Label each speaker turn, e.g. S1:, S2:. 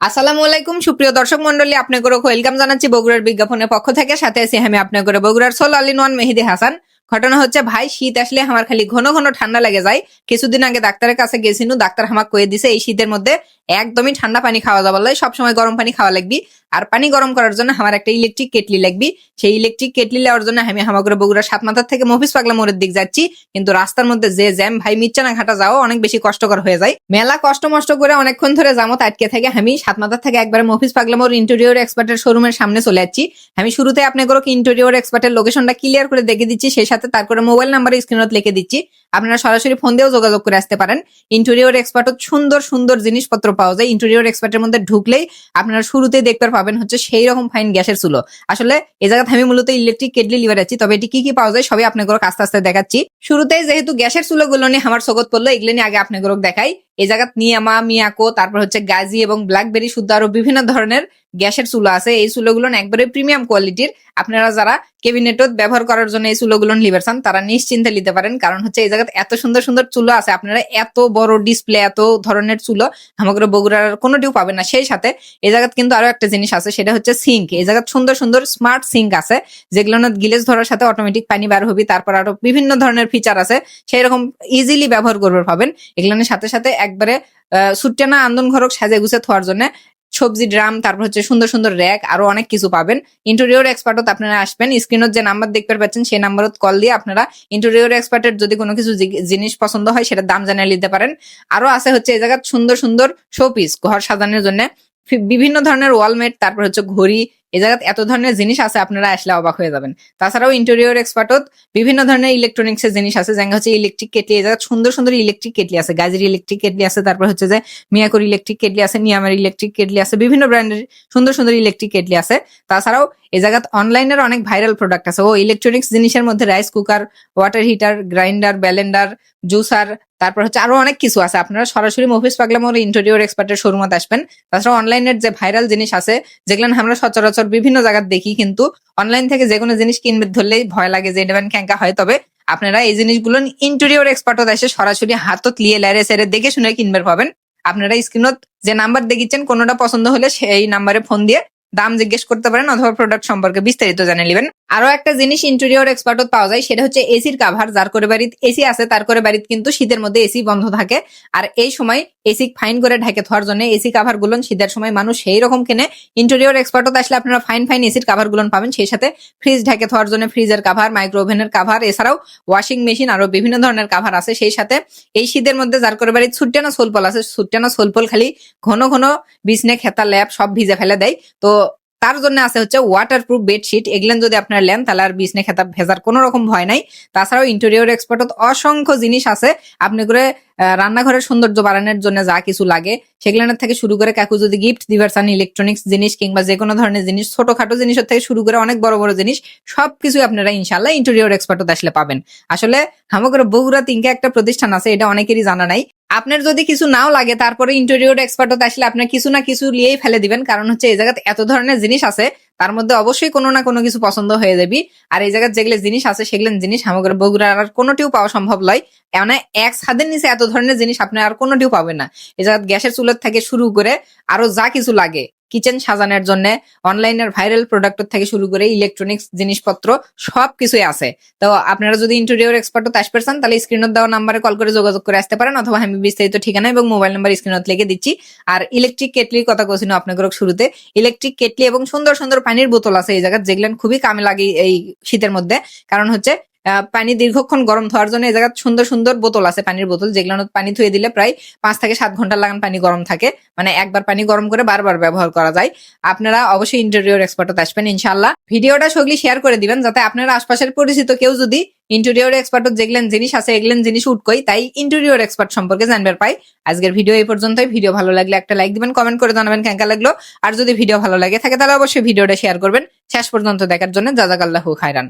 S1: আসসালামু আলাইকুম, সুপ্রিয় দর্শক মন্ডলী আপনাকে ওয়েলকাম জানাচ্ছি বগুড়ার বিজ্ঞাপনের পক্ষ থেকে। সাথে আছি আমি আপনাকে বগুড়ার সোল আলিন ওয়ান মেহেদি হাসান। ঘটনা হচ্ছে, ভাই, শীত আসলে আমার খালি ঘন ঘন ঠান্ডা লাগে যায়। কিছুদিন আগে ডাক্তারের কাছে গেছিনু, ডাক্তার আমাকে কয়ে দিছে, এই শীতের মধ্যে একদমই ঠান্ডা পানি খাওয়া যাবে না সবসময় গরম পানি খাওয়া লাগবি। আর পানি গরম করার জন্য আমার একটা ইলেকট্রিক কেটলি লাগবি। সেই ইলেকট্রিক কেটলি নেওয়ার জন্য আমি হামাগুড়া বগুড়া সাত মাথার থেকে মফিস পাগলা মোড়ের দিক যাচ্ছি। কিন্তু রাস্তার মধ্যে যে জ্যাম, ভাই মিচ্ছানা ঘাটা যাও, অনেক বেশি কষ্টকর হয়ে যায়। মেলা কষ্ট মষ্ট করে অনেকক্ষণ ধরে জামত আটকে থাকে আমি সাত মাথার থেকে একবার মফিস পাগলা মোড় ইন্টেরিয়র এক্সপার্টের শোরুমের সামনে চলে যাচ্ছি। আমি শুরুতে আপনাকে ইন্টেরিয়র এক্সপার্টের লোকেশনটা ক্লিয়ার করে দেখে দিচ্ছি, সেই সাথে তারপরে মোবাইল নাম্বার স্ক্রিনত লিখে দিচ্ছি। আপনারা সরাসরি ফোন দিয়েও যোগাযোগ করে আসতে পারেন। ইন্টেরিয়র এক্সপার্ট সুন্দর সুন্দর জিনিসপত্র পাওয়া যায়। ইন্টেরিয়র এক্সপার্টের মধ্যে ঢুকলেই আপনারা শুরুতেই দেখতে পাবেন হচ্ছে সেই রকম ফাইন গ্যাসের চুলো। আসলে এ জায়গাতে আমি মূলত ইলেকট্রিক কেটলি লিভার আছি, তবে এটি কি কি পাওয়া যায় সবই আপনাদের আস্তে আস্তে দেখাচ্ছি। শুরুতেই যেহেতু গ্যাসের চুলোগুলো নিয়ে আমার সগত পড়ল এগুলো নিয়ে আগে আপনাদের দেখাই। এই জায়গাত নিয়ামা মিয়াকো তারপর হচ্ছে গাজি এবং ব্ল্যাকবেরি, শুদ্ধ আরও বিভিন্ন ধরনের গ্যাসের চুলো আছে। এই চুলোগুলো একবারে প্রিমিয়াম কোয়ালিটির আপনারা যারা কেবিনেটত ব্যবহার করার জন্য এই চুলোগুলো লিভার চান, তারা নিশ্চিন্তে নিতে পারেন। কারণ হচ্ছে এই জায়গাতে এত সুন্দর সুন্দর চুলো আছে। আপনারা এত বড় ডিসপ্লে এত ধরনের চুলো আমাদের বগুড়ার কোনোটিও পাবেন না। সেই সাথে এই জায়গাত কিন্তু আরও একটা জিনিস আছে, সেটা হচ্ছে সিঙ্ক এই জায়গাত সুন্দর সুন্দর স্মার্ট সিঙ্ক আছে। যেগুলো গিলেজ ধরার সাথে অটোমেটিক পানি বার হবে। তারপর আরও বিভিন্ন ধরনের ফিচার আছে। সেই রকম ইজিলি ব্যবহার করবে পাবেন। এগুলোর সাথে সাথে একবারে সুট্টানা আন্দোলন ঘরক সাজে গুছে থোয়ার জন্য সবজি, ড্রাম, তারপর হচ্ছে সুন্দর সুন্দর র্যাক, আরও অনেক কিছু পাবেন। ইন্টেরিয়র এক্সপার্টত আপনারা আসবেন। স্ক্রিনত যে নাম্বার দেখতে পাচ্ছেন, সেই নাম্বারত কল দিয়ে আপনারা ইন্টেরিয়র এক্সপার্টের যদি কোনো কিছু জিনিস পছন্দ হয় সেটা দাম জানিয়ে নিতে পারেন। আরও আছে হচ্ছে এই জায়গায় সুন্দর সুন্দর শোপিস ঘর সাজানোর জন্য। বিভিন্ন ধরনের ওয়ালমেট তারপর হচ্ছে ঘড়ি এই জায়গায় এত ধরনের জিনিস আছে, আপনারা আসলে অবাক হয়ে যাবেন। তাছাড়াও ইন্টেরিয়র এক্সপার্টত বিভিন্ন ধরনের ইলেকট্রনিক্স এর জিনিস আছে, যেমন হচ্ছে ইলেকট্রিক কেটলি এই জায়গায় সুন্দর সুন্দর ইলেকট্রিক কেটলি আছে, গাজের ইলেকট্রিক কেটলি আছে, তারপর হচ্ছে যে মিয়াকোর ইলেকট্রিক কেটলি আছে, নিয়ামের ইলেকট্রিক কেটলি আছে, বিভিন্ন ব্র্যান্ডের সুন্দর সুন্দর ইলেকট্রিক কেটলি আছে। তাছাড়াও এই জায়গাত অনলাইনের অনেক ভাইরাল প্রোডাক্ট আছে, ও ইলেকট্রনিক্স জিনিসের মধ্যে rice cooker water heater grinder blender juicer তারপর হচ্ছে আরও অনেক কিছু আছে। আপনারা সরাসরি মফিস পাগলাম ওর ইন্টেরিয়র এক্সপার্টের শোরুমত আসবেন। তাছাড়া অনলাইনের যে ভাইরাল জিনিস আছে, যেগুলো আমরা সচরাচর বিভিন্ন জায়গায় দেখি, কিন্তু অনলাইন থেকে যে কোনো জিনিস কিনবে, ধরলেই ভয় লাগে যে এটা ক্যাঙ্কা হয়। তবে আপনারা এই জিনিসগুলো ইন্টেরিয়র এক্সপার্টত এসে সরাসরি হাতত লিয়ে লাইরে সেরে দেখে শুনে কিনবে পাবেন আপনারা স্ক্রিনত যে নাম্বার দেখিচ্ছেন, কোনোটা পছন্দ হলে সেই নাম্বারে ফোন দিয়ে দাম জিজ্ঞেস করতে পারেন অথবা প্রোডাক্ট সম্পর্কে বিস্তারিত জানে নেবেন। আরও একটা জিনিস ইন্টেরিয়র এক্সপার্টত পাওয়া যায়, সেটা হচ্ছে এসির কাভার যার করে বাড়িতে এসি আছে, তার করে বাড়িতে কিন্তু শীতের মধ্যে এসি বন্ধ থাকে। আর এই সময় এসি ফাইন করে ঢেকে থাকার জন্য এসি কাভারগুলো শীতের সময় মানুষ সেই রকম কেনে। ইন্টেরিয়র এক্সপার্টত আসলে আপনারা ফাইন ফাইন এসির কাভারগুলো পাবেন, সেই সাথে ফ্রিজ ঢেকে থাকার জন্য ফ্রিজের কাভার মাইক্রো ওভেনের কাভার এছাড়াও ওয়াশিং মেশিন আরও বিভিন্ন ধরনের কাভার আছে। সেই সাথে এই শীতের মধ্যে যার করে বাড়িতে ছুট্টানা সোলপল আছে ছুট্টানা সোলপল খালি ঘন ঘন বিছনে, খেতা ল্যাব সব ভিজে ফেলে দেয়। তো তার জন্য আছে হচ্ছে ওয়াটার প্রুফ বেডশিট এগুলেন যদি আপনার নেন, তাহলে আর বিছনে খেতা ভেজার কোনো রকম ভয় নাই। তাছাড়াও ইন্টেরিয়র এক্সপার্টত অসংখ্য জিনিস আছে। আপনি করে রান্নাঘরের সৌন্দর্য বাড়ানোর জন্য যা কিছু লাগে সেগুলোর থেকে শুরু করে কাকু যদি গিফট দিবার চান ইলেকট্রনিক্স জিনিস কিংবা যে কোনো ধরনের জিনিস, ছোটখাটো জিনিসের থেকে শুরু করে অনেক বড় বড় জিনিস সবকিছু আপনারা ইনশাল্লাহ ইন্টেরিয়র এক্সপার্টত আসলে পাবেন। আসলে হামগর বগুড়া তিনকে একটা প্রতিষ্ঠান আছে, এটা অনেকেরই জানা নাই। আপনার যদি কিছু নাও লাগে, তারপরে ইন্টেরিয়র হতে আসলে আপনার কিছু না কিছু নিয়েই ফেলে দিবেন। কারণ হচ্ছে এই জায়গাতে এত ধরনের জিনিস আছে, তার মধ্যে অবশ্যই কোনো না কোনো কিছু পছন্দ হয়ে যাবি। আর এই জায়গায় যেগুলো জিনিস আছে, সেগুলো জিনিস আমাদের বগুড়ার আর কোনোটিও পাওয়া সম্ভব নয়। কেননা এক ছাদের নিচে এত ধরনের জিনিস আপনি আর কোনোটিও পাবেন না। এই জায়গায় গ্যাসের চুলের থেকে শুরু করে আরও যা কিছু লাগে কিচেন সাজানোর জন্য অনলাইনের ভাইরাল প্রোডাক্ট থেকে শুরু করে ইলেকট্রনিক্স জিনিসপত্র সব কিছুই আছে। তো আপনারা যদি ইন্টেরিয়র এক্সপার্ট আসতে চান, তাহলে স্ক্রিনত দেওয়া নাম্বারে কল করে যোগাযোগ করে আসতে পারেন, অথবা আমি বিস্তারিত ঠিকানা এবং মোবাইল নাম্বার স্ক্রিনত লিখে দিচ্ছি। আর ইলেকট্রিক কেটলির কথা কোথাও আপনাদের শুরুতে ইলেকট্রিক কেটলি এবং সুন্দর সুন্দর পানির বোতল আছে এই জায়গায়, যেগুলো খুবই কামে লাগে এই শীতের মধ্যে। কারণ হচ্ছে পানি দীর্ঘক্ষণ গরম ধোয়ার জন্য এই জায়গায় সুন্দর সুন্দর বোতল আছে, পানির বোতল। যেগুলো পানি ধুয়ে দিলে প্রায় পাঁচ থেকে সাত ঘণ্টা লাগান পানি গরম থাকে। মানে একবার পানি গরম করে বারবার ব্যবহার করা যায়। আপনারা অবশ্যই ইন্টেরিয়র এক্সপার্টত আসবেন ইনশাল্লাহ ভিডিওটা সগলি শেয়ার করে দিবেন, যাতে আপনার আশপাশের পরিচিত কেউ যদি ইন্টেরিয়র এক্সপার্টত যেগুলেন জিনিস আছে, এগুলেন জিনিস উঠকই তাই ইন্টেরিয়র এক্সপার্ট সম্পর্কে জানবার পাই আজকের ভিডিও এই পর্যন্তই। ভিডিও ভালো লাগলে একটা লাইক দিবেন কমেন্ট করে জানাবেন কেঙ্কা লাগল। আর যদি ভিডিও ভালো লাগে থাকে, তাহলে অবশ্যই ভিডিওটা শেয়ার করবেন। শেষ পর্যন্ত দেখার জন্য জাজাকাল্লাহু খায়রান।